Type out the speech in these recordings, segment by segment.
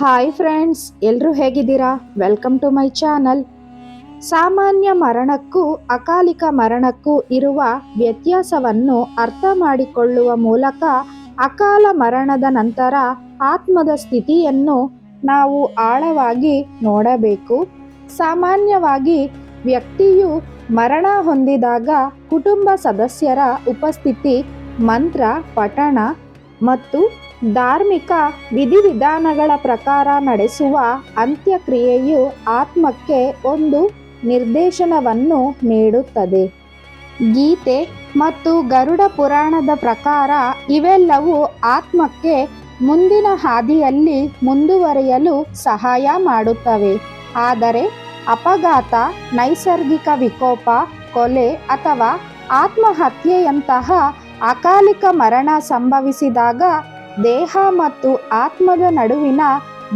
Hi friends ಎಲ್ಲರೂ ಹೇಗಿದ್ದೀರಾ? Welcome to my channel ಸಾಮಾನ್ಯ ಮರಣಕ್ಕೂ, ಅಕಾಲಿಕ ಮರಣಕ್ಕೂ ಇರುವ ವ್ಯತ್ಯಾಸವನ್ನು ಅರ್ಥ ಮಾಡಿಕೊಳ್ಳುವ ಮೂಲಕ ಅಕಾಲ ಮರಣದ ನಂತರ ಆತ್ಮದ ಸ್ಥಿತಿಯನ್ನು ನಾವು ಆಳವಾಗಿ ನೋಡಬೇಕು. ಸಾಮಾನ್ಯವಾಗಿ ವ್ಯಕ್ತಿಯು ಮರಣ ಹೊಂದಿದಾಗ ಕುಟುಂಬ ಸದಸ್ಯರ ಉಪಸ್ಥಿತಿ, ಮಂತ್ರ, ಪಠಣ ಮತ್ತು ಧಾರ್ಮಿಕ ವಿಧಿವಿಧಾನಗಳ ಪ್ರಕಾರ ನಡೆಸುವ ಅಂತ್ಯಕ್ರಿಯೆಯು ಆತ್ಮಕ್ಕೆ ಒಂದು ನಿರ್ದೇಶನವನ್ನು ನೀಡುತ್ತದೆ. ಗೀತೆ ಮತ್ತು ಗರುಡ ಪುರಾಣದ ಪ್ರಕಾರ ಇವೆಲ್ಲವೂ ಆತ್ಮಕ್ಕೆ ಮುಂದಿನ ಹಾದಿಯಲ್ಲಿ ಮುಂದುವರಿಯಲು ಸಹಾಯ ಮಾಡುತ್ತವೆ. ಆದರೆ ಅಪಘಾತ, ನೈಸರ್ಗಿಕ ವಿಕೋಪ, ಕೊಲೆ ಅಥವಾ ಆತ್ಮಹತ್ಯೆಯಂತಹ ಅಕಾಲಿಕ ಮರಣ ಸಂಭವಿಸಿದಾಗ ದೇಹ ಮತ್ತು ಆತ್ಮದ ನಡುವಿನ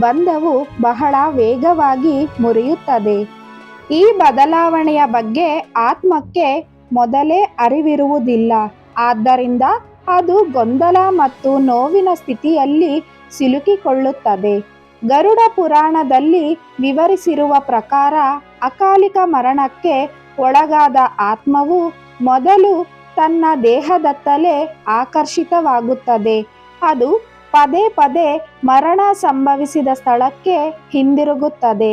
ಬಂಧವು ಬಹಳ ವೇಗವಾಗಿ ಮುರಿಯುತ್ತದೆ. ಈ ಬದಲಾವಣೆಯ ಬಗ್ಗೆ ಆತ್ಮಕ್ಕೆ ಮೊದಲೇ ಅರಿವಿರುವುದಿಲ್ಲ. ಆದ್ದರಿಂದ ಅದು ಗೊಂದಲ ಮತ್ತು ನೋವಿನ ಸ್ಥಿತಿಯಲ್ಲಿ ಸಿಲುಕಿಕೊಳ್ಳುತ್ತದೆ. ಗರುಡ ಪುರಾಣದಲ್ಲಿ ವಿವರಿಸಿರುವ ಪ್ರಕಾರ ಅಕಾಲಿಕ ಮರಣಕ್ಕೆ ಒಳಗಾದ ಆತ್ಮವು ಮೊದಲು ತನ್ನ ದೇಹದತ್ತಲೇ ಆಕರ್ಷಿತವಾಗುತ್ತದೆ. ಅದು ಪದೇ ಪದೇ ಮರಣ ಸಂಭವಿಸಿದ ಸ್ಥಳಕ್ಕೆ ಹಿಂದಿರುಗುತ್ತದೆ.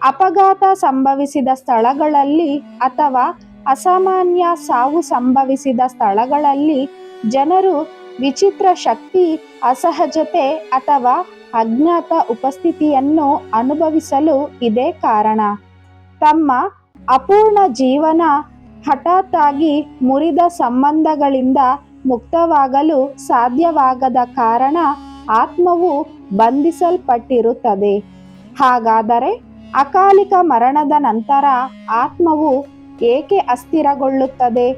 ಅಪಘಾತ ಸಂಭವಿಸಿದ ಸ್ಥಳಗಳಲ್ಲಿ ಅಥವಾ ಅಸಾಮಾನ್ಯ ಸಾವು ಸಂಭವಿಸಿದ ಸ್ಥಳಗಳಲ್ಲಿ ಜನರು ವಿಚಿತ್ರ ಶಕ್ತಿ, ಅಸಹಜತೆ ಅಥವಾ ಅಜ್ಞಾತ ಉಪಸ್ಥಿತಿಯನ್ನು ಅನುಭವಿಸಲು ಇದೇ ಕಾರಣ. ತಮ್ಮ ಅಪೂರ್ಣ ಜೀವನ ಹಠಾತ್ತಾಗಿ ಮುರಿದ ಸಂಬಂಧಗಳಿಂದ ಮುಕ್ತವಾಗಲು ಸಾಧ್ಯವಾಗದ ಕಾರಣ ಆತ್ಮವು ಬಂಧಿಸಲ್ಪಟ್ಟಿರುತ್ತದೆ. ಹಾಗಾದರೆ ಅಕಾಲಿಕ ಮರಣದ ನಂತರ ಆತ್ಮವು ಏಕೆ ಅಸ್ಥಿರಗೊಳ್ಳುತ್ತದೆ?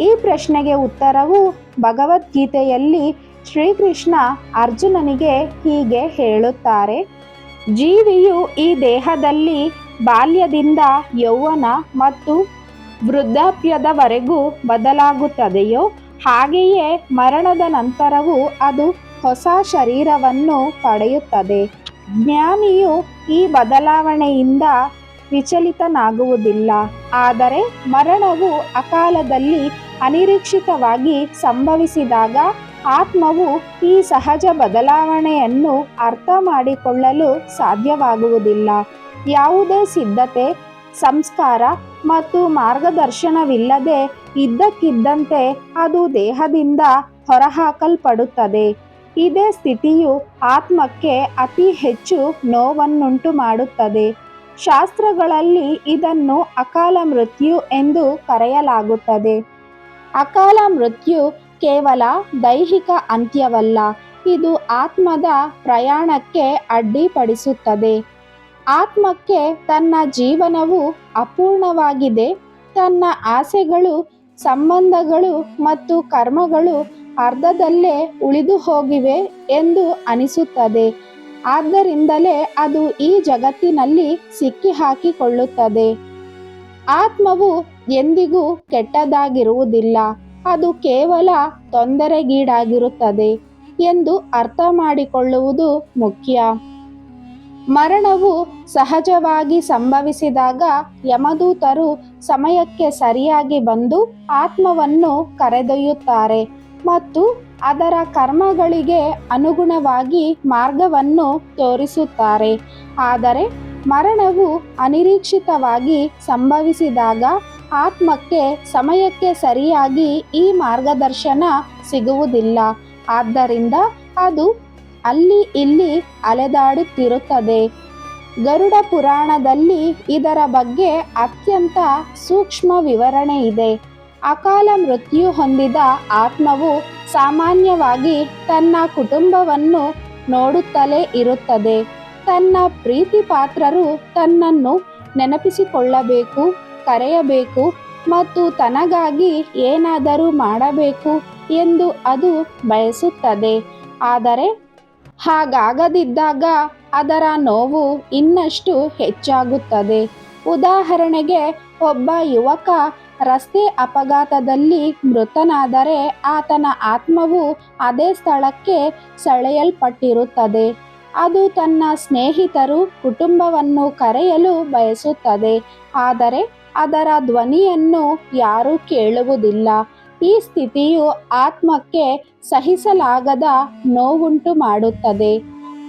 ಈ ಪ್ರಶ್ನೆಗೆ ಉತ್ತರವು ಭಗವದ್ಗೀತೆಯಲ್ಲಿ ಶ್ರೀಕೃಷ್ಣ ಅರ್ಜುನನಿಗೆ ಹೀಗೆ ಹೇಳುತ್ತಾರೆ. ಜೀವಿಯು ಈ ದೇಹದಲ್ಲಿ ಬಾಲ್ಯದಿಂದ ಯೌವನ ಮತ್ತು ವೃದ್ಧಾಪ್ಯದವರೆಗೂ ಬದಲಾಗುತ್ತದೆಯೋ? ಹಾಗೆಯೇ ಮರಣದ ನಂತರವೂ ಅದು ಹೊಸ ಶರೀರವನ್ನು ಪಡೆಯುತ್ತದೆ. ಜ್ಞಾನಿಯು ಈ ಬದಲಾವಣೆಯಿಂದ ವಿಚಲಿತನಾಗುವುದಿಲ್ಲ. ಆದರೆ ಮರಣವು ಅಕಾಲದಲ್ಲಿ ಅನಿರೀಕ್ಷಿತವಾಗಿ ಸಂಭವಿಸಿದಾಗ ಆತ್ಮವು ಈ ಸಹಜ ಬದಲಾವಣೆಯನ್ನು ಅರ್ಥ ಮಾಡಿಕೊಳ್ಳಲು ಸಾಧ್ಯವಾಗುವುದಿಲ್ಲ. ಯಾವುದೇ ಸಿದ್ಧತೆ, ಸಂಸ್ಕಾರ ಮತ್ತು ಮಾರ್ಗದರ್ಶನವಿಲ್ಲದೆ ಇದ್ದಕ್ಕಿದ್ದಂತೆ ಅದು ದೇಹದಿಂದ ಹೊರಹಾಕಲ್ಪಡುತ್ತದೆ. ಇದೇ ಸ್ಥಿತಿಯು ಆತ್ಮಕ್ಕೆ ಅತಿ ಹೆಚ್ಚು ನೋವನ್ನುಂಟು ಮಾಡುತ್ತದೆ. ಶಾಸ್ತ್ರಗಳಲ್ಲಿ ಇದನ್ನು ಅಕಾಲ ಮೃತ್ಯು ಎಂದು ಕರೆಯಲಾಗುತ್ತದೆ. ಅಕಾಲ ಮೃತ್ಯು ಕೇವಲ ದೈಹಿಕ ಅಂತ್ಯವಲ್ಲ, ಇದು ಆತ್ಮದ ಪ್ರಯಾಣಕ್ಕೆ ಅಡ್ಡಿಪಡಿಸುತ್ತದೆ. ಆತ್ಮಕ್ಕೆ ತನ್ನ ಜೀವನವು ಅಪೂರ್ಣವಾಗಿದೆ, ತನ್ನ ಆಸೆಗಳು ಸಂಬಂಧಗಳು ಮತ್ತು ಕರ್ಮಗಳು ಅರ್ಧದಲ್ಲೇ ಉಳಿದು ಹೋಗಿವೆ ಎಂದು ಅನಿಸುತ್ತದೆ. ಆದ್ದರಿಂದಲೇ ಅದು ಈ ಜಗತ್ತಿನಲ್ಲಿ ಸಿಕ್ಕಿಹಾಕಿಕೊಳ್ಳುತ್ತದೆ. ಆತ್ಮವು ಎಂದಿಗೂ ಕೆಟ್ಟದಾಗಿರುವುದಿಲ್ಲ. ಅದು ಕೇವಲ ತೊಂದರೆಗೀಡಾಗಿರುತ್ತದೆ ಎಂದು ಅರ್ಥ ಮಾಡಿಕೊಳ್ಳುವುದು ಮುಖ್ಯ. ಮರಣವು ಸಹಜವಾಗಿ ಸಂಭವಿಸಿದಾಗ ಯಮದೂತರು ಸಮಯಕ್ಕೆ ಸರಿಯಾಗಿ ಬಂದು ಆತ್ಮವನ್ನು ಕರೆದೊಯ್ಯುತ್ತಾರೆ ಮತ್ತು ಅದರ ಕರ್ಮಗಳಿಗೆ ಅನುಗುಣವಾಗಿ ಮಾರ್ಗವನ್ನು ತೋರಿಸುತ್ತಾರೆ. ಆದರೆ ಮರಣವು ಅನಿರೀಕ್ಷಿತವಾಗಿ ಸಂಭವಿಸಿದಾಗ ಆತ್ಮಕ್ಕೆ ಸಮಯಕ್ಕೆ ಸರಿಯಾಗಿ ಈ ಮಾರ್ಗದರ್ಶನ ಸಿಗುವುದಿಲ್ಲ. ಆದ್ದರಿಂದ ಅದು ಅಲ್ಲಿ ಇಲ್ಲಿ ಅಲೆದಾಡುತ್ತಿರುತ್ತದೆ ಗರುಡ ಪುರಾಣದಲ್ಲಿ ಇದರ ಬಗ್ಗೆ ಅತ್ಯಂತ ಸೂಕ್ಷ್ಮ ವಿವರಣೆ ಇದೆ. ಅಕಾಲ ಮೃತ್ಯು ಹೊಂದಿದ ಆತ್ಮವು ಸಾಮಾನ್ಯವಾಗಿ ತನ್ನ ಕುಟುಂಬವನ್ನು ನೋಡುತ್ತಲೇ ಇರುತ್ತದೆ. ತನ್ನ ಪ್ರೀತಿ ಪಾತ್ರರು ತನ್ನನ್ನು ನೆನಪಿಸಿಕೊಳ್ಳಬೇಕು, ಕರೆಯಬೇಕು ಮತ್ತು ತನಗಾಗಿ ಏನಾದರೂ ಮಾಡಬೇಕು ಎಂದು ಅದು ಬಯಸುತ್ತದೆ. ಆದರೆ ಹಾಗಾಗದಿದ್ದಾಗ ಅದರ ನೋವು ಇನ್ನಷ್ಟು ಹೆಚ್ಚಾಗುತ್ತದೆ. ಉದಾಹರಣೆಗೆ, ಒಬ್ಬ ಯುವಕ ರಸ್ತೆ ಅಪಘಾತದಲ್ಲಿ ಮೃತನಾದರೆ ಆತನ ಆತ್ಮವು ಅದೇ ಸ್ಥಳಕ್ಕೆ ಸೆಳೆಯಲ್ಪಟ್ಟಿರುತ್ತದೆ. ಅದು ತನ್ನ ಸ್ನೇಹಿತರು ಕುಟುಂಬವನ್ನು ಕರೆಯಲು ಬಯಸುತ್ತದೆ. ಆದರೆ ಅದರ ಧ್ವನಿಯನ್ನು ಯಾರೂ ಕೇಳುವುದಿಲ್ಲ. ಈ ಸ್ಥಿತಿಯು ಆತ್ಮಕ್ಕೆ ಸಹಿಸಲಾಗದ ನೋವುಂಟು ಮಾಡುತ್ತದೆ.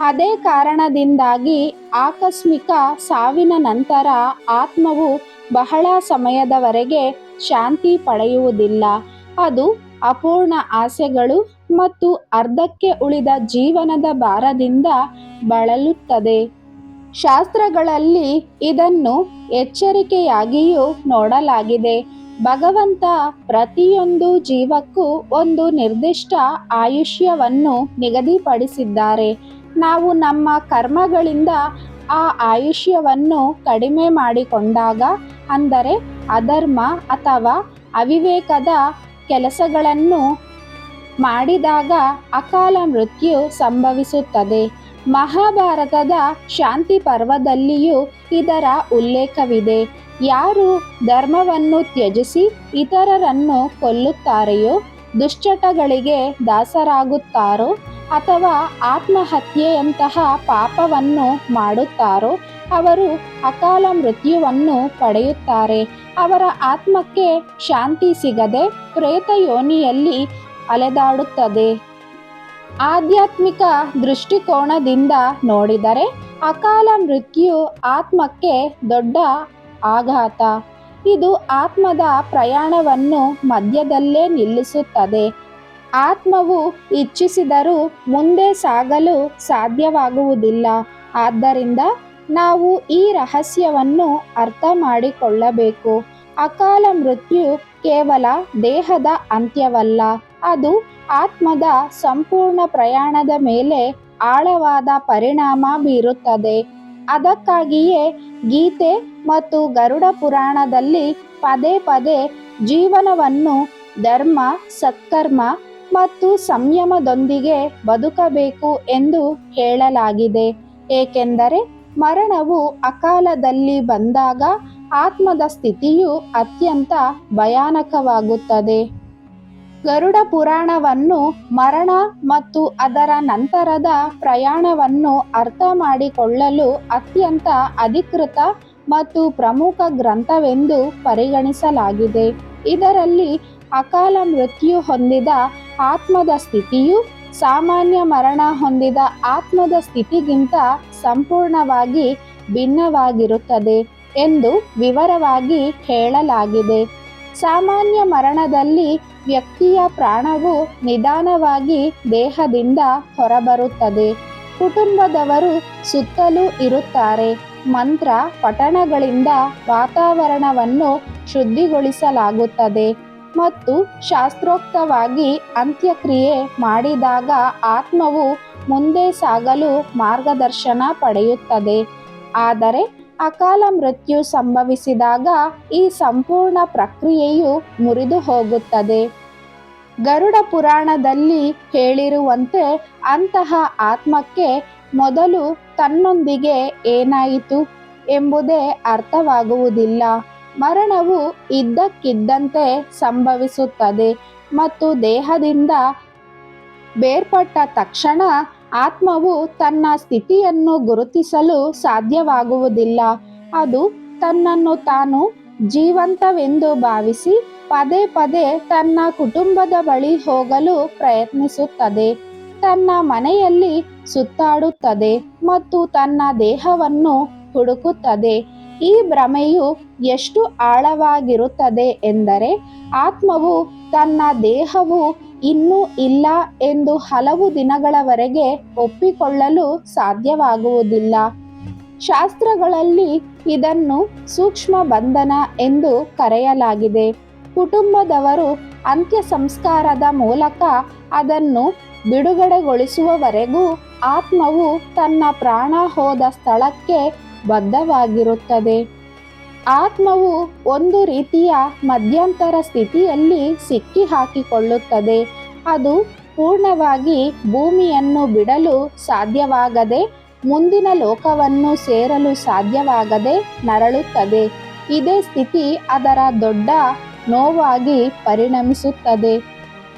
ಅದೇ ಕಾರಣದಿಂದಾಗಿ ಆಕಸ್ಮಿಕ ಸಾವಿನ ನಂತರ ಆತ್ಮವು ಬಹಳ ಸಮಯದವರೆಗೆ ಶಾಂತಿ ಪಡೆಯುವುದಿಲ್ಲ. ಅದು ಅಪೂರ್ಣ ಆಸೆಗಳು ಮತ್ತು ಅರ್ಧಕ್ಕೆ ಉಳಿದ ಜೀವನದ ಭಾರದಿಂದ ಬಳಲುತ್ತದೆ. ಶಾಸ್ತ್ರಗಳಲ್ಲಿ ಇದನ್ನು ಎಚ್ಚರಿಕೆಯಾಗಿಯೂ ನೋಡಲಾಗಿದೆ. ಭಗವಂತ ಪ್ರತಿಯೊಂದು ಜೀವಕ್ಕೂ ಒಂದು ನಿರ್ದಿಷ್ಟ ಆಯುಷ್ಯವನ್ನು ನಿಗದಿಪಡಿಸಿದ್ದಾರೆ. ನಾವು ನಮ್ಮ ಕರ್ಮಗಳಿಂದ ಆ ಆಯುಷ್ಯವನ್ನು ಕಡಿಮೆ ಮಾಡಿಕೊಂಡಾಗ, ಅಂದರೆ ಅಧರ್ಮ ಅಥವಾ ಅವಿವೇಕದ ಕೆಲಸಗಳನ್ನು ಮಾಡಿದಾಗ ಅಕಾಲ ಮೃತ್ಯು ಸಂಭವಿಸುತ್ತದೆ. ಮಹಾಭಾರತದ ಶಾಂತಿ ಪರ್ವದಲ್ಲಿಯೂ ಇದರ ಉಲ್ಲೇಖವಿದೆ. ಯಾರು ಧರ್ಮವನ್ನು ತ್ಯಜಿಸಿ ಇತರರನ್ನು ಕೊಲ್ಲುತ್ತಾರೆಯೋ, ದುಶ್ಚಟಗಳಿಗೆ ದಾಸರಾಗುತ್ತಾರೋ, ಅಥವಾ ಆತ್ಮಹತ್ಯೆಯಂತಹ ಪಾಪವನ್ನು ಮಾಡುತ್ತಾರೋ, ಅವರು ಅಕಾಲ ಮೃತ್ಯುವನ್ನು ಪಡೆಯುತ್ತಾರೆ. ಅವರ ಆತ್ಮಕ್ಕೆ ಶಾಂತಿ ಸಿಗದೆ ಪ್ರೇತ ಯೋನಿಯಲ್ಲಿ ಅಲೆದಾಡುತ್ತದೆ. ಆಧ್ಯಾತ್ಮಿಕ ದೃಷ್ಟಿಕೋನದಿಂದ ನೋಡಿದರೆ, ಅಕಾಲ ಮೃತ್ಯು ಆತ್ಮಕ್ಕೆ ದೊಡ್ಡ ಆಘಾತ. ಇದು ಆತ್ಮದ ಪ್ರಯಾಣವನ್ನು ಮಧ್ಯದಲ್ಲೇ ನಿಲ್ಲಿಸುತ್ತದೆ. ಆತ್ಮವು ಇಚ್ಛಿಸಿದರೂ ಮುಂದೆ ಸಾಗಲು ಸಾಧ್ಯವಾಗುವುದಿಲ್ಲ. ಆದ್ದರಿಂದ ನಾವು ಈ ರಹಸ್ಯವನ್ನು ಅರ್ಥ ಮಾಡಿಕೊಳ್ಳಬೇಕು. ಅಕಾಲ ಮೃತ್ಯು ಕೇವಲ ದೇಹದ ಅಂತ್ಯವಲ್ಲ. ಅದು ಆತ್ಮದ ಸಂಪೂರ್ಣ ಪ್ರಯಾಣದ ಮೇಲೆ ಆಳವಾದ ಪರಿಣಾಮ ಬೀರುತ್ತದೆ. ಅದಕ್ಕಾಗಿಯೇ ಗೀತೆ ಮತ್ತು ಗರುಡ ಪುರಾಣದಲ್ಲಿ ಪದೇ ಪದೇ ಜೀವನವನ್ನು ಧರ್ಮ, ಸತ್ಕರ್ಮ ಮತ್ತು ಸಂಯಮದೊಂದಿಗೆ ಬದುಕಬೇಕು ಎಂದು ಹೇಳಲಾಗಿದೆ. ಏಕೆಂದರೆ ಮರಣವು ಅಕಾಲದಲ್ಲಿ ಬಂದಾಗ ಆತ್ಮದ ಸ್ಥಿತಿಯು ಅತ್ಯಂತ ಭಯಾನಕವಾಗುತ್ತದೆ. ಗರುಡ ಪುರಾಣವನ್ನು ಮರಣ ಮತ್ತು ಅದರ ನಂತರದ ಪ್ರಯಾಣವನ್ನು ಅರ್ಥ ಮಾಡಿಕೊಳ್ಳಲು ಅತ್ಯಂತ ಅಧಿಕೃತ ಮತ್ತು ಪ್ರಮುಖ ಗ್ರಂಥವೆಂದು ಪರಿಗಣಿಸಲಾಗಿದೆ. ಇದರಲ್ಲಿ ಅಕಾಲ ಮೃತ್ಯು ಹೊಂದಿದ ಆತ್ಮದ ಸ್ಥಿತಿಯು, ಸಾಮಾನ್ಯ ಮರಣ ಹೊಂದಿದ ಆತ್ಮದ ಸ್ಥಿತಿಗಿಂತ ಸಂಪೂರ್ಣವಾಗಿ ಭಿನ್ನವಾಗಿರುತ್ತದೆ ಎಂದು ವಿವರವಾಗಿ ಹೇಳಲಾಗಿದೆ. ಸಾಮಾನ್ಯ ಮರಣದಲ್ಲಿ ವ್ಯಕ್ತಿಯ ಪ್ರಾಣವು ನಿಧಾನವಾಗಿ ದೇಹದಿಂದ ಹೊರಬರುತ್ತದೆ. ಕುಟುಂಬದವರು ಸುತ್ತಲೂ ಇರುತ್ತಾರೆ. ಮಂತ್ರ ಪಠಣಗಳಿಂದ ವಾತಾವರಣವನ್ನು ಶುದ್ಧಿಗೊಳಿಸಲಾಗುತ್ತದೆ ಮತ್ತು ಶಾಸ್ತ್ರೋಕ್ತವಾಗಿ ಅಂತ್ಯಕ್ರಿಯೆ ಮಾಡಿದಾಗ ಆತ್ಮವು ಮುಂದೆ ಸಾಗಲು ಮಾರ್ಗದರ್ಶನ ಪಡೆಯುತ್ತದೆ. ಆದರೆ ಅಕಾಲ ಮೃತ್ಯು ಸಂಭವಿಸಿದಾಗ ಈ ಸಂಪೂರ್ಣ ಪ್ರಕ್ರಿಯೆಯು ಮುರಿದು ಹೋಗುತ್ತದೆ. ಗರುಡ ಪುರಾಣದಲ್ಲಿ ಹೇಳಿರುವಂತೆ ಅಂತಹ ಆತ್ಮಕ್ಕೆ ಮೊದಲು ತನ್ನೊಂದಿಗೆ ಏನಾಯಿತು ಎಂಬುದೇ ಅರ್ಥವಾಗುವುದಿಲ್ಲ. ಮರಣವು ಇದ್ದಕ್ಕಿದ್ದಂತೆ ಸಂಭವಿಸುತ್ತದೆ ಮತ್ತು ದೇಹದಿಂದ ಬೇರ್ಪಟ್ಟ ತಕ್ಷಣ ಆತ್ಮವು ತನ್ನ ಸ್ಥಿತಿಯನ್ನು ಗುರುತಿಸಲು ಸಾಧ್ಯವಾಗುವುದಿಲ್ಲ. ಅದು ತನ್ನನ್ನು ತಾನು ಜೀವಂತವೆಂದು ಭಾವಿಸಿ ಪದೇ ಪದೇ ತನ್ನ ಕುಟುಂಬದ ಬಳಿ ಹೋಗಲು ಪ್ರಯತ್ನಿಸುತ್ತದೆ. ತನ್ನ ಮನೆಯಲ್ಲಿ ಸುತ್ತಾಡುತ್ತದೆ ಮತ್ತು ತನ್ನ ದೇಹವನ್ನು ಹುಡುಕುತ್ತದೆ. ಈ ಭ್ರಮೆಯು ಎಷ್ಟು ಆಳವಾಗಿರುತ್ತದೆ ಎಂದರೆ ಆತ್ಮವು ತನ್ನ ದೇಹವು ಇನ್ನೂ ಇಲ್ಲ ಎಂದು ಹಲವು ದಿನಗಳವರೆಗೆ ಒಪ್ಪಿಕೊಳ್ಳಲು ಸಾಧ್ಯವಾಗುವುದಿಲ್ಲ. ಶಾಸ್ತ್ರಗಳಲ್ಲಿ ಇದನ್ನು ಸೂಕ್ಷ್ಮ ಬಂಧನ ಎಂದು ಕರೆಯಲಾಗಿದೆ. ಕುಟುಂಬದವರು ಅಂತ್ಯ ಸಂಸ್ಕಾರದ ಮೂಲಕ ಅದನ್ನು ಬಿಡುಗಡೆಗೊಳಿಸುವವರೆಗೂ ಆತ್ಮವು ತನ್ನ ಪ್ರಾಣ ಹೋದ ಸ್ಥಳಕ್ಕೆ ಬದ್ಧವಾಗಿರುತ್ತದೆ. ಆತ್ಮವು ಒಂದು ರೀತಿಯ ಮಧ್ಯಂತರ ಸ್ಥಿತಿಯಲ್ಲಿ ಸಿಕ್ಕಿ ಹಾಕಿಕೊಳ್ಳುತ್ತದೆ ಅದು ಪೂರ್ಣವಾಗಿ ಭೂಮಿಯನ್ನು ಬಿಡಲು ಸಾಧ್ಯವಾಗದೆ, ಮುಂದಿನ ಲೋಕವನ್ನು ಸೇರಲು ಸಾಧ್ಯವಾಗದೆ ನರಳುತ್ತದೆ. ಇದೇ ಸ್ಥಿತಿ ಅದರ ದೊಡ್ಡ ನೋವಾಗಿ ಪರಿಣಮಿಸುತ್ತದೆ.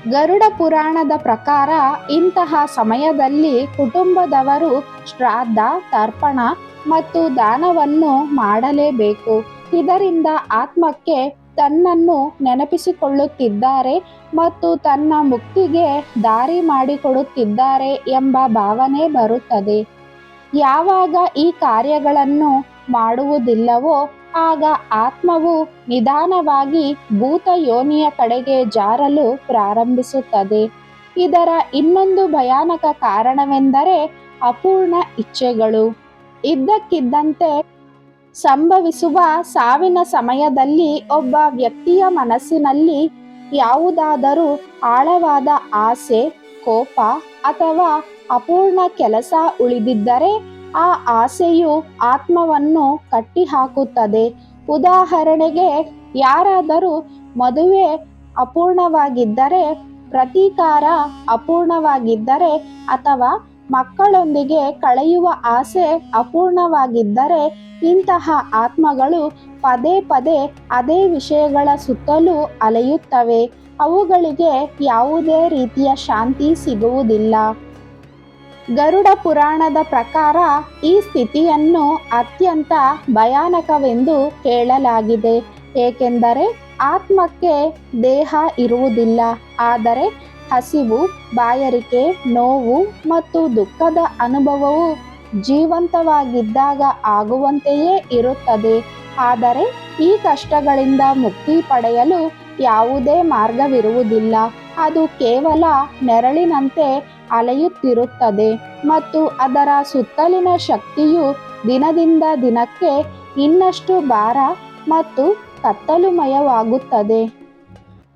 ಗರುಡ ಪುರಾಣದ ಪ್ರಕಾರ ಇಂತಹ ಸಮಯದಲ್ಲಿ ಕುಟುಂಬದವರು ಶ್ರಾದ್ದ, ತರ್ಪಣ ಮತ್ತು ದಾನವನ್ನು ಮಾಡಲೇಬೇಕು. ಇದರಿಂದ ಆತ್ಮಕ್ಕೆ ತನ್ನನ್ನು ನೆನಪಿಸಿಕೊಳ್ಳುತ್ತಿದ್ದಾರೆ ಮತ್ತು ತನ್ನ ಮುಕ್ತಿಗೆ ದಾರಿ ಮಾಡಿಕೊಡುತ್ತಿದ್ದಾರೆ ಎಂಬ ಭಾವನೆ ಬರುತ್ತದೆ. ಯಾವಾಗ ಈ ಕಾರ್ಯಗಳನ್ನು ಮಾಡುವುದಿಲ್ಲವೋ ಆಗ ಆತ್ಮವು ನಿಧಾನವಾಗಿ ಭೂತ ಯೋನಿಯ ಕಡೆಗೆ ಜಾರಲು ಪ್ರಾರಂಭಿಸುತ್ತದೆ. ಇದರ ಇನ್ನೊಂದು ಭಯಾನಕ ಕಾರಣವೆಂದರೆ ಅಪೂರ್ಣ ಇಚ್ಛೆಗಳು. ಇದ್ದಕ್ಕಿದ್ದಂತೆ ಸಂಭವಿಸುವ ಸಾವಿನ ಸಮಯದಲ್ಲಿ ಒಬ್ಬ ವ್ಯಕ್ತಿಯ ಮನಸ್ಸಿನಲ್ಲಿ ಯಾವುದಾದರೂ ಆಳವಾದ ಆಸೆ, ಕೋಪ ಅಥವಾ ಅಪೂರ್ಣ ಕೆಲಸ ಉಳಿದಿದ್ದರೆ ಆ ಆಸೆಯು ಆತ್ಮವನ್ನು ಕಟ್ಟಿಹಾಕುತ್ತದೆ. ಉದಾಹರಣೆಗೆ, ಯಾರಾದರೂ ಮದುವೆ ಅಪೂರ್ಣವಾಗಿದ್ದರೆ, ಪ್ರತೀಕಾರ ಅಪೂರ್ಣವಾಗಿದ್ದರೆ ಅಥವಾ ಮಕ್ಕಳೊಂದಿಗೆ ಕಳೆಯುವ ಆಸೆ ಅಪೂರ್ಣವಾಗಿದ್ದರೆ ಇಂತಹ ಆತ್ಮಗಳು ಪದೇ ಪದೇ ಅದೇ ವಿಷಯಗಳ ಸುತ್ತಲೂ ಅಲೆಯುತ್ತವೆ. ಅವುಗಳಿಗೆ ಯಾವುದೇ ರೀತಿಯ ಶಾಂತಿ ಸಿಗುವುದಿಲ್ಲ. ಗರುಡ ಪುರಾಣದ ಪ್ರಕಾರ ಈ ಸ್ಥಿತಿಯನ್ನು ಅತ್ಯಂತ ಭಯಾನಕವೆಂದು ಹೇಳಲಾಗಿದೆ. ಏಕೆಂದರೆ ಆತ್ಮಕ್ಕೆ ದೇಹ ಇರುವುದಿಲ್ಲ. ಆದರೆ ಹಸಿವು, ಬಾಯರಿಕೆ, ನೋವು ಮತ್ತು ದುಃಖದ ಅನುಭವವು ಜೀವಂತವಾಗಿದ್ದಾಗ ಆಗುವಂತೆಯೇ ಇರುತ್ತದೆ. ಆದರೆ ಈ ಕಷ್ಟಗಳಿಂದ ಮುಕ್ತಿ ಪಡೆಯಲು ಯಾವುದೇ ಮಾರ್ಗವಿರುವುದಿಲ್ಲ. ಅದು ಕೇವಲ ನೆರಳಿನಂತೆ ಅಲೆಯುತ್ತಿರುತ್ತದೆ ಮತ್ತು ಅದರ ಸುತ್ತಲಿನ ಶಕ್ತಿಯು ದಿನದಿಂದ ದಿನಕ್ಕೆ ಇನ್ನಷ್ಟು ಭಾರ ಮತ್ತು ಕತ್ತಲುಮಯವಾಗುತ್ತದೆ.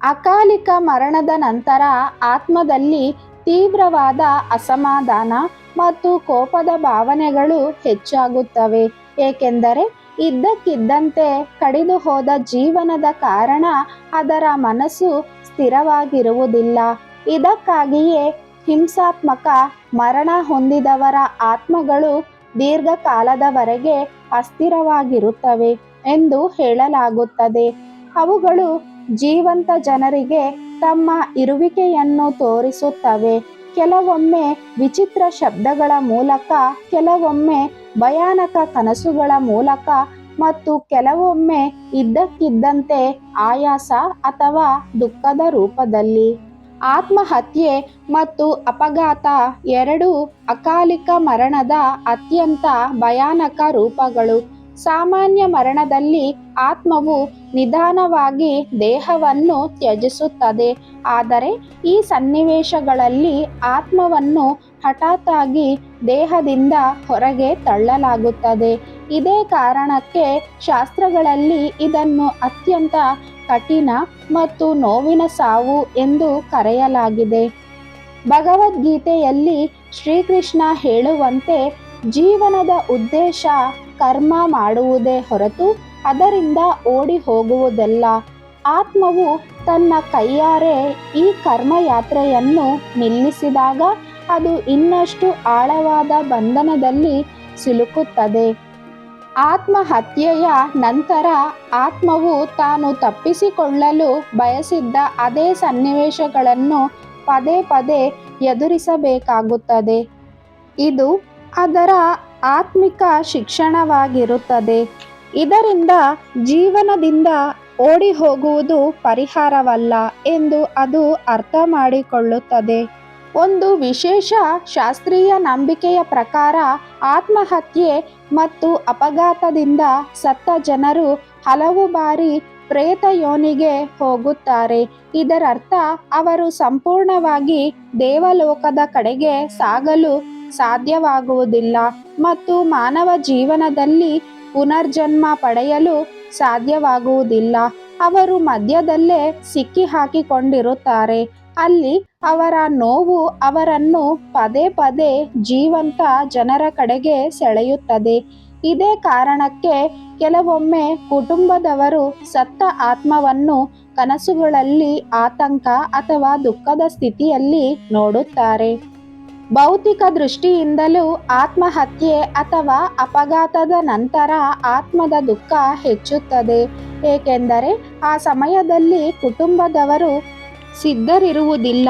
ಅಕಾಲಿಕ ಮರಣದ ನಂತರ ಆತ್ಮದಲ್ಲಿ ತೀವ್ರವಾದ ಅಸಮಾಧಾನ ಮತ್ತು ಕೋಪದ ಭಾವನೆಗಳು ಹೆಚ್ಚಾಗುತ್ತವೆ. ಏಕೆಂದರೆ ಇದ್ದಕ್ಕಿದ್ದಂತೆ ಕಡಿದು ಹೋದ ಜೀವನದ ಕಾರಣ ಅದರ ಮನಸ್ಸು ಸ್ಥಿರವಾಗಿರುವುದಿಲ್ಲ. ಇದಕ್ಕಾಗಿಯೇ ಹಿಂಸಾತ್ಮಕ ಮರಣ ಹೊಂದಿದವರ ಆತ್ಮಗಳು ದೀರ್ಘಕಾಲದವರೆಗೆ ಅಸ್ಥಿರವಾಗಿರುತ್ತವೆ ಎಂದು ಹೇಳಲಾಗುತ್ತದೆ. ಅವುಗಳು ಜೀವಂತ ಜನರಿಗೆ ತಮ್ಮ ಇರುವಿಕೆಯನ್ನು ತೋರಿಸುತ್ತವೆ. ಕೆಲವೊಮ್ಮೆ ವಿಚಿತ್ರ ಶಬ್ದಗಳ ಮೂಲಕ, ಕೆಲವೊಮ್ಮೆ ಭಯಾನಕ ಕನಸುಗಳ ಮೂಲಕ ಮತ್ತು ಕೆಲವೊಮ್ಮೆ ಇದ್ದಕ್ಕಿದ್ದಂತೆ ಆಯಾಸ ಅಥವಾ ದುಃಖದ ರೂಪದಲ್ಲಿ. ಆತ್ಮಹತ್ಯೆ ಮತ್ತು ಅಪಘಾತ ಎರಡೂ ಅಕಾಲಿಕ ಮರಣದ ಅತ್ಯಂತ ಭಯಾನಕ ರೂಪಗಳು. ಸಾಮಾನ್ಯ ಮರಣದಲ್ಲಿ ಆತ್ಮವು ನಿಧಾನವಾಗಿ ದೇಹವನ್ನು ತ್ಯಜಿಸುತ್ತದೆ. ಆದರೆ ಈ ಸನ್ನಿವೇಶಗಳಲ್ಲಿ ಆತ್ಮವನ್ನು ಹಠಾತ್ತಾಗಿ ದೇಹದಿಂದ ಹೊರಗೆ ತಳ್ಳಲಾಗುತ್ತದೆ. ಇದೇ ಕಾರಣಕ್ಕೆ ಶಾಸ್ತ್ರಗಳಲ್ಲಿ ಇದನ್ನು ಅತ್ಯಂತ ಕಠಿಣ ಮತ್ತು ನೋವಿನ ಸಾವು ಎಂದು ಕರೆಯಲಾಗಿದೆ. ಭಗವದ್ಗೀತೆಯಲ್ಲಿ ಶ್ರೀಕೃಷ್ಣ ಹೇಳುವಂತೆ ಜೀವನದ ಉದ್ದೇಶ ಕರ್ಮ ಮಾಡುವುದೇ ಹೊರತು ಅದರಿಂದ ಓಡಿ ಹೋಗುವುದಲ್ಲ. ಆತ್ಮವು ತನ್ನ ಕೈಯಾರೆ ಈ ಕರ್ಮಯಾತ್ರೆಯನ್ನು ನಿಲ್ಲಿಸಿದಾಗ ಅದು ಇನ್ನಷ್ಟು ಆಳವಾದ ಬಂಧನದಲ್ಲಿ ಸಿಲುಕುತ್ತದೆ. ಆತ್ಮಹತ್ಯೆಯ ನಂತರ ಆತ್ಮವು ತಾನು ತಪ್ಪಿಸಿಕೊಳ್ಳಲು ಬಯಸಿದ್ದ ಅದೇ ಸನ್ನಿವೇಶಗಳನ್ನು ಪದೇ ಪದೇ ಎದುರಿಸಬೇಕಾಗುತ್ತದೆ. ಇದು ಅದರ ಆತ್ಮಿಕ ಶಿಕ್ಷಣವಾಗಿರುತ್ತದೆ. ಇದರಿಂದ ಜೀವನದಿಂದ ಓಡಿ ಹೋಗುವುದು ಪರಿಹಾರವಲ್ಲ ಎಂದು ಅದು ಅರ್ಥ ಮಾಡಿಕೊಳ್ಳುತ್ತದೆ ಒಂದು ವಿಶೇಷ ಶಾಸ್ತ್ರೀಯ ನಂಬಿಕೆಯ ಪ್ರಕಾರ ಆತ್ಮಹತ್ಯೆ ಮತ್ತು ಅಪಘಾತದಿಂದ ಸತ್ತ ಜನರು ಹಲವು ಬಾರಿ ಪ್ರೇತ ಯೋನಿಗೆ ಹೋಗುತ್ತಾರೆ. ಇದರರ್ಥ ಅವರು ಸಂಪೂರ್ಣವಾಗಿ ದೇವಲೋಕದ ಕಡೆಗೆ ಸಾಗಲು ಸಾಧ್ಯವಾಗುವುದಿಲ್ಲ. ಮತ್ತು ಮಾನವ ಜೀವನದಲ್ಲಿ ಪುನರ್ಜನ್ಮ ಪಡೆಯಲು ಸಾಧ್ಯವಾಗುವುದಿಲ್ಲ. ಅವರು ಮಧ್ಯದಲ್ಲೇ ಸಿಕ್ಕಿ ಹಾಕಿಕೊಂಡಿರುತ್ತಾರೆ ಅಲ್ಲಿ ಅವರ ನೋವು ಅವರನ್ನು ಪದೇ ಪದೇ ಜೀವಂತ ಜನರ ಕಡೆಗೆ ಸೆಳೆಯುತ್ತದೆ. ಇದೇ ಕಾರಣಕ್ಕೆ ಕೆಲವೊಮ್ಮೆ ಕುಟುಂಬದವರು ಸತ್ತ ಆತ್ಮವನ್ನು ಕನಸುಗಳಲ್ಲಿ ಆತಂಕ ಅಥವಾ ದುಃಖದ ಸ್ಥಿತಿಯಲ್ಲಿ ನೋಡುತ್ತಾರೆ. ಭೌತಿಕ ದೃಷ್ಟಿಯಿಂದಲೂ ಆತ್ಮಹತ್ಯೆ ಅಥವಾ ಅಪಘಾತದ ನಂತರ ಆತ್ಮದ ದುಃಖ ಹೆಚ್ಚುತ್ತದೆ. ಏಕೆಂದರೆ ಆ ಸಮಯದಲ್ಲಿ ಕುಟುಂಬದವರು ಸಿದ್ಧರಿರುವುದಿಲ್ಲ.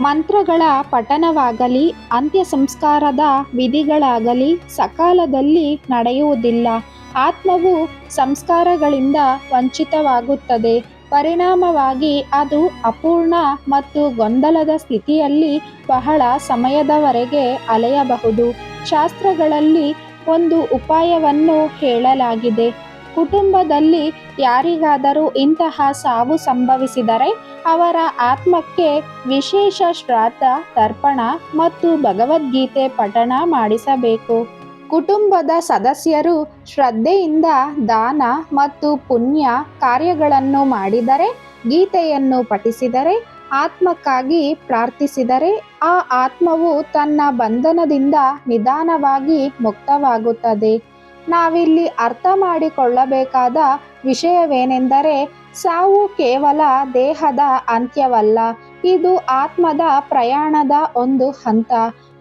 ಮಂತ್ರಗಳ ಪಠನವಾಗಲಿ ಅಂತ್ಯ ಸಂಸ್ಕಾರದ ವಿಧಿಗಳಾಗಲಿ ಸಕಾಲದಲ್ಲಿ ನಡೆಯುವುದಿಲ್ಲ. ಆತ್ಮವು ಸಂಸ್ಕಾರಗಳಿಂದ ವಂಚಿತವಾಗುತ್ತದೆ. ಪರಿಣಾಮವಾಗಿ ಅದು ಅಪೂರ್ಣ ಮತ್ತು ಗೊಂದಲದ ಸ್ಥಿತಿಯಲ್ಲಿ ಬಹಳ ಸಮಯದವರೆಗೆ ಅಲೆಯಬಹುದು. ಶಾಸ್ತ್ರಗಳಲ್ಲಿ ಒಂದು ಉಪಾಯವನ್ನು ಹೇಳಲಾಗಿದೆ. ಕುಟುಂಬದಲ್ಲಿ ಯಾರಿಗಾದರೂ ಇಂತಹ ಸಾವು ಸಂಭವಿಸಿದರೆ ಅವರ ಆತ್ಮಕ್ಕೆ ವಿಶೇಷ ಶ್ರಾದ್ದ, ತರ್ಪಣ ಮತ್ತು ಭಗವದ್ಗೀತೆ ಪಠಣ ಮಾಡಿಸಬೇಕು. ಕುಟುಂಬದ ಸದಸ್ಯರು ಶ್ರದ್ಧೆಯಿಂದ ದಾನ ಮತ್ತು ಪುಣ್ಯ ಕಾರ್ಯಗಳನ್ನು ಮಾಡಿದರೆ, ಗೀತೆಯನ್ನು ಪಠಿಸಿದರೆ, ಆತ್ಮಕ್ಕಾಗಿ ಪ್ರಾರ್ಥಿಸಿದರೆ, ಆ ಆತ್ಮವು ತನ್ನ ಬಂಧನದಿಂದ ನಿಧಾನವಾಗಿ ಮುಕ್ತವಾಗುತ್ತದೆ. ನಾವಿಲ್ಲಿ ಅರ್ಥ ಮಾಡಿಕೊಳ್ಳಬೇಕಾದ ವಿಷಯವೇನೆಂದರೆ, ಸಾವು ಕೇವಲ ದೇಹದ ಅಂತ್ಯವಲ್ಲ, ಇದು ಆತ್ಮದ ಪ್ರಯಾಣದ ಒಂದು ಹಂತ.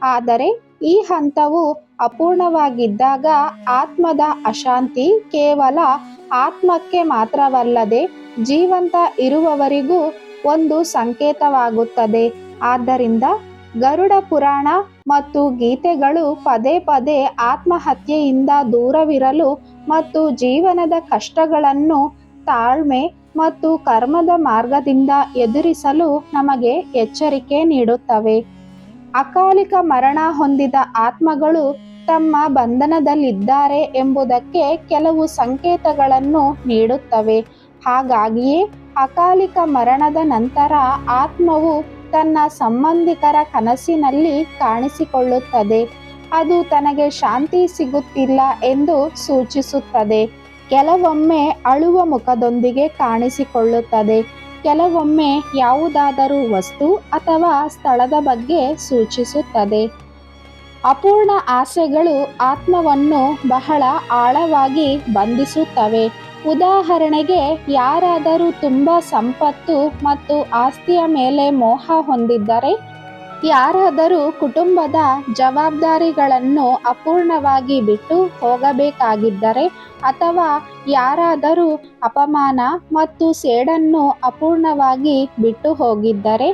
ಆದರೆ, ಈ ಹಂತವು ಅಪೂರ್ಣವಾಗಿದ್ದಾಗ ಆತ್ಮದ ಅಶಾಂತಿ ಕೇವಲ ಆತ್ಮಕ್ಕೆ ಮಾತ್ರವಲ್ಲದೆ ಜೀವಂತ ಇರುವವರಿಗೂ ಒಂದು ಸಂಕೇತವಾಗುತ್ತದೆ. ಆದ್ದರಿಂದ ಗರುಡ ಪುರಾಣ ಮತ್ತು ಗೀತೆಗಳು ಪದೇ ಪದೇ ಆತ್ಮಹತ್ಯೆಯಿಂದ ದೂರವಿರಲು ಮತ್ತು ಜೀವನದ ಕಷ್ಟಗಳನ್ನು ತಾಳ್ಮೆ ಮತ್ತು ಕರ್ಮದ ಮಾರ್ಗದಿಂದ ಎದುರಿಸಲು ನಮಗೆ ಎಚ್ಚರಿಕೆ ನೀಡುತ್ತವೆ. ಅಕಾಲಿಕ ಮರಣ ಹೊಂದಿದ ಆತ್ಮಗಳು ತಮ್ಮ ಬಂಧನದಲ್ಲಿದ್ದಾರೆ ಎಂಬುದಕ್ಕೆ ಕೆಲವು ಸಂಕೇತಗಳನ್ನು ನೀಡುತ್ತವೆ. ಹಾಗಾಗಿಯೇ ಅಕಾಲಿಕ ಮರಣದ ನಂತರ ಆತ್ಮವು ತನ್ನ ಸಂಬಂಧಿಕರ ಕನಸಿನಲ್ಲಿ ಕಾಣಿಸಿಕೊಳ್ಳುತ್ತದೆ. ಅದು ತನಗೆ ಶಾಂತಿ ಸಿಗುತ್ತಿಲ್ಲ ಎಂದು ಸೂಚಿಸುತ್ತದೆ. ಕೆಲವೊಮ್ಮೆ ಅಳುವ ಮುಖದೊಂದಿಗೆ ಕಾಣಿಸಿಕೊಳ್ಳುತ್ತದೆ. ಕೆಲವೊಮ್ಮೆ ಯಾವುದಾದರೂ ವಸ್ತು ಅಥವಾ ಸ್ಥಳದ ಬಗ್ಗೆ ಸೂಚಿಸುತ್ತದೆ. ಅಪೂರ್ಣ ಆಸೆಗಳು ಆತ್ಮವನ್ನು ಬಹಳ ಆಳವಾಗಿ ಬಂಧಿಸುತ್ತವೆ. ಉದಾಹರಣೆಗೆ, ಯಾರಾದರೂ ತುಂಬ ಸಂಪತ್ತು ಮತ್ತು ಆಸ್ತಿಯ ಮೇಲೆ ಮೋಹ ಹೊಂದಿದ್ದರೆ, ಯಾರಾದರೂ ಕುಟುಂಬದ ಜವಾಬ್ದಾರಿಗಳನ್ನು ಅಪೂರ್ಣವಾಗಿ ಬಿಟ್ಟು ಹೋಗಬೇಕಾಗಿದ್ದರೆ ಅಥವಾ ಯಾರಾದರೂ ಅಪಮಾನ ಮತ್ತು ಸೇಡನ್ನು ಅಪೂರ್ಣವಾಗಿ ಬಿಟ್ಟು ಹೋಗಿದ್ದರೆ,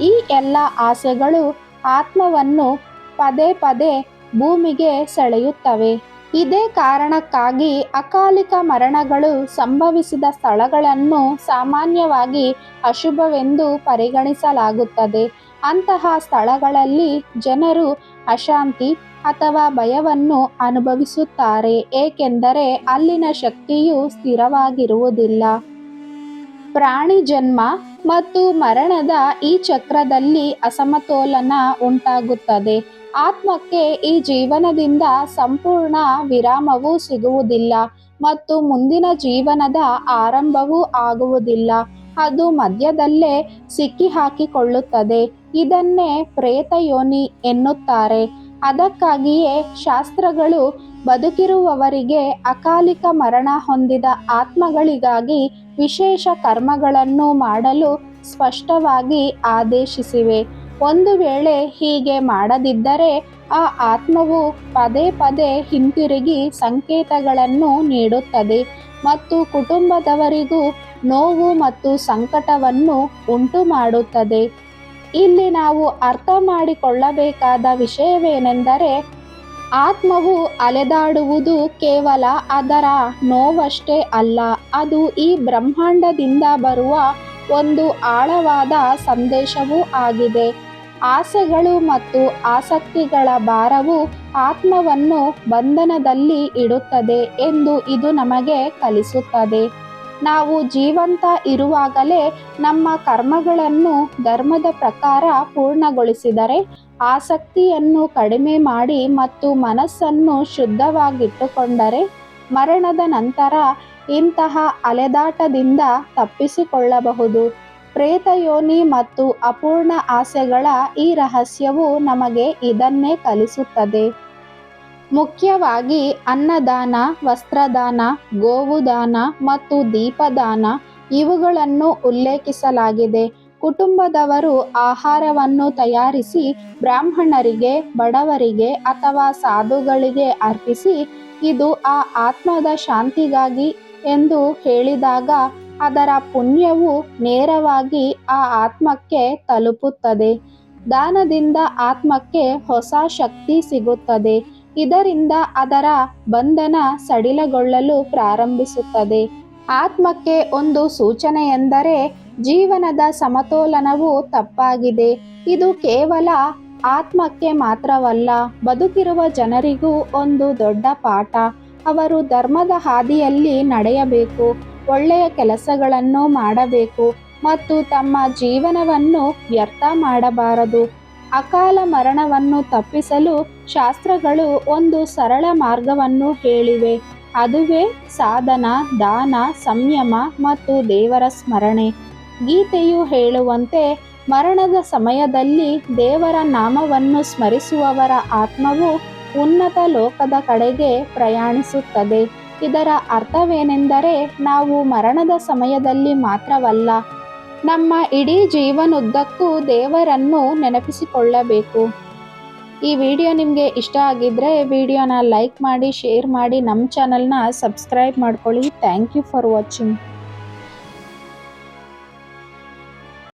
ಈ ಎಲ್ಲ ಆಸೆಗಳು ಆತ್ಮವನ್ನು ಪದೇ ಪದೇ ಭೂಮಿಗೆ ಸೆಳೆಯುತ್ತವೆ. ಇದೇ ಕಾರಣಕ್ಕಾಗಿ ಅಕಾಲಿಕ ಮರಣಗಳು ಸಂಭವಿಸಿದ ಸ್ಥಳಗಳನ್ನು ಸಾಮಾನ್ಯವಾಗಿ ಅಶುಭವೆಂದು ಪರಿಗಣಿಸಲಾಗುತ್ತದೆ. ಅಂತಹ ಸ್ಥಳಗಳಲ್ಲಿ ಜನರು ಅಶಾಂತಿ ಅಥವಾ ಭಯವನ್ನು ಅನುಭವಿಸುತ್ತಾರೆ, ಏಕೆಂದರೆ ಅಲ್ಲಿನ ಶಕ್ತಿಯು ಸ್ಥಿರವಾಗಿರುವುದಿಲ್ಲ. ಪ್ರಾಣಿ ಜನ್ಮ ಮತ್ತು ಮರಣದ ಈ ಚಕ್ರದಲ್ಲಿ ಅಸಮತೋಲನ ಉಂಟಾಗುತ್ತದೆ. ಆತ್ಮಕ್ಕೆ ಈ ಜೀವನದಿಂದ ಸಂಪೂರ್ಣ ವಿರಾಮವೂ ಸಿಗುವುದಿಲ್ಲ ಮತ್ತು ಮುಂದಿನ ಜೀವನದ ಆರಂಭವೂ ಆಗುವುದಿಲ್ಲ. ಅದು ಮಧ್ಯದಲ್ಲೇ ಸಿಕ್ಕಿಹಾಕಿಕೊಳ್ಳುತ್ತದೆ. ಇದನ್ನೇ ಪ್ರೇತ ಯೋನಿ ಎನ್ನುತ್ತಾರೆ. ಅದಕ್ಕಾಗಿಯೇ ಶಾಸ್ತ್ರಗಳು ಬದುಕಿರುವವರಿಗೆ ಅಕಾಲಿಕ ಮರಣ ಹೊಂದಿದ ಆತ್ಮಗಳಿಗಾಗಿ ವಿಶೇಷ ಕರ್ಮಗಳನ್ನು ಮಾಡಲು ಸ್ಪಷ್ಟವಾಗಿ ಆದೇಶಿಸಿವೆ. ಒಂದು ವೇಳೆ ಹೀಗೆ ಮಾಡದಿದ್ದರೆ ಆ ಆತ್ಮವು ಪದೇ ಪದೇ ಹಿಂತಿರುಗಿ ಸಂಕೇತಗಳನ್ನು ನೀಡುತ್ತದೆ ಮತ್ತು ಕುಟುಂಬದವರಿಗೂ ನೋವು ಮತ್ತು ಸಂಕಟವನ್ನು ಉಂಟು ಮಾಡುತ್ತದೆ ಇಲ್ಲಿ ನಾವು ಅರ್ಥ ಮಾಡಿಕೊಳ್ಳಬೇಕಾದ ವಿಷಯವೇನೆಂದರೆ ಆತ್ಮವು ಅಲೆದಾಡುವುದು ಕೇವಲ ಅದರ ನೋವಷ್ಟೇ ಅಲ್ಲ, ಅದು ಈ ಬ್ರಹ್ಮಾಂಡದಿಂದ ಬರುವ ಒಂದು ಆಳವಾದ ಸಂದೇಶವೂ ಆಗಿದೆ. ಆಸೆಗಳು ಮತ್ತು ಆಸಕ್ತಿಗಳ ಭಾರವು ಆತ್ಮವನ್ನು ಬಂಧನದಲ್ಲಿ ಇಡುತ್ತದೆ ಎಂದು ಇದು ನಮಗೆ ಕಲಿಸುತ್ತದೆ. ನಾವು ಜೀವಂತ ಇರುವಾಗಲೇ ನಮ್ಮ ಕರ್ಮಗಳನ್ನು ಧರ್ಮದ ಪ್ರಕಾರ ಪೂರ್ಣಗೊಳಿಸಿದರೆ ಆಸಕ್ತಿಯನ್ನು ಕಡಿಮೆ ಮಾಡಿ ಮತ್ತು ಮನಸ್ಸನ್ನು ಶುದ್ಧವಾಗಿಟ್ಟುಕೊಂಡರೆ ಮರಣದ ನಂತರ ಇಂತಹ ಅಲೆದಾಟದಿಂದ ತಪ್ಪಿಸಿಕೊಳ್ಳಬಹುದು. ಪ್ರೇತಯೋನಿ ಮತ್ತು ಅಪೂರ್ಣ ಆಸೆಗಳ ಈ ರಹಸ್ಯವು ನಮಗೆ ಇದನ್ನೇ ಕಲಿಸುತ್ತದೆ. ಮುಖ್ಯವಾಗಿ ಅನ್ನದಾನ, ವಸ್ತ್ರದಾನ, ಗೋವುದಾನ ಮತ್ತು ದೀಪದಾನ ಇವುಗಳನ್ನು ಉಲ್ಲೇಖಿಸಲಾಗಿದೆ. ಕುಟುಂಬದವರು ಆಹಾರವನ್ನು ತಯಾರಿಸಿ ಬ್ರಾಹ್ಮಣರಿಗೆ, ಬಡವರಿಗೆ ಅಥವಾ ಸಾಧುಗಳಿಗೆ ಅರ್ಪಿಸಿ, ಇದು ಆ ಆತ್ಮದ ಶಾಂತಿಗಾಗಿ ಎಂದು ಹೇಳಿದಾಗ ಅದರ ಪುಣ್ಯವು ನೇರವಾಗಿ ಆ ಆತ್ಮಕ್ಕೆ ತಲುಪುತ್ತದೆ. ದಾನದಿಂದ ಆತ್ಮಕ್ಕೆ ಹೊಸ ಶಕ್ತಿ ಸಿಗುತ್ತದೆ. ಇದರಿಂದ ಅದರ ಬಂಧನ ಸಡಿಲಗೊಳ್ಳಲು ಪ್ರಾರಂಭಿಸುತ್ತದೆ. ಆತ್ಮಕ್ಕೆ ಒಂದು ಸೂಚನೆ ಎಂದರೆ ಜೀವನದ ಸಮತೋಲನವು ತಪ್ಪಾಗಿದೆ. ಇದು ಕೇವಲ ಆತ್ಮಕ್ಕೆ ಮಾತ್ರವಲ್ಲ, ಬದುಕಿರುವ ಜನರಿಗೂ ಒಂದು ದೊಡ್ಡ ಪಾಠ. ಅವರು ಧರ್ಮದ ಹಾದಿಯಲ್ಲಿ ನಡೆಯಬೇಕು. ಒಳ್ಳೆಯ ಕೆಲಸಗಳನ್ನು ಮಾಡಬೇಕು ಮತ್ತು ತಮ್ಮ ಜೀವನವನ್ನು ವ್ಯರ್ಥ ಮಾಡಬಾರದು. ಅಕಾಲ ಮರಣವನ್ನು ತಪ್ಪಿಸಲು ಶಾಸ್ತ್ರಗಳು ಒಂದು ಸರಳ ಮಾರ್ಗವನ್ನು ಹೇಳಿವೆ. ಅದುವೇ ಸಾಧನ, ದಾನ, ಸಂಯಮ ಮತ್ತು ದೇವರ ಸ್ಮರಣೆ. ಗೀತೆಯು ಹೇಳುವಂತೆ ಮರಣದ ಸಮಯದಲ್ಲಿ ದೇವರ ನಾಮವನ್ನು ಸ್ಮರಿಸುವವರ ಆತ್ಮವು ಉನ್ನತ ಲೋಕದ ಕಡೆಗೆ ಪ್ರಯಾಣಿಸುತ್ತದೆ. ಇದರ ಅರ್ಥವೇನೆಂದರೆ ನಾವು ಮರಣದ ಸಮಯದಲ್ಲಿ ಮಾತ್ರವಲ್ಲ, ನಮ್ಮ ಇಡೀ ಜೀವನುದ್ದಕ್ಕೂ ದೇವರನ್ನು ನೆನಪಿಸಿಕೊಳ್ಳಬೇಕು. ಈ ವಿಡಿಯೋ ನಿಮಗೆ ಇಷ್ಟ ಆಗಿದ್ದರೆ ವಿಡಿಯೋನ ಲೈಕ್ ಮಾಡಿ, ಶೇರ್ ಮಾಡಿ, ನಮ್ಮ ಚಾನಲ್ನ ಸಬ್ಸ್ಕ್ರೈಬ್ ಮಾಡ್ಕೊಳ್ಳಿ. Thank you for watching.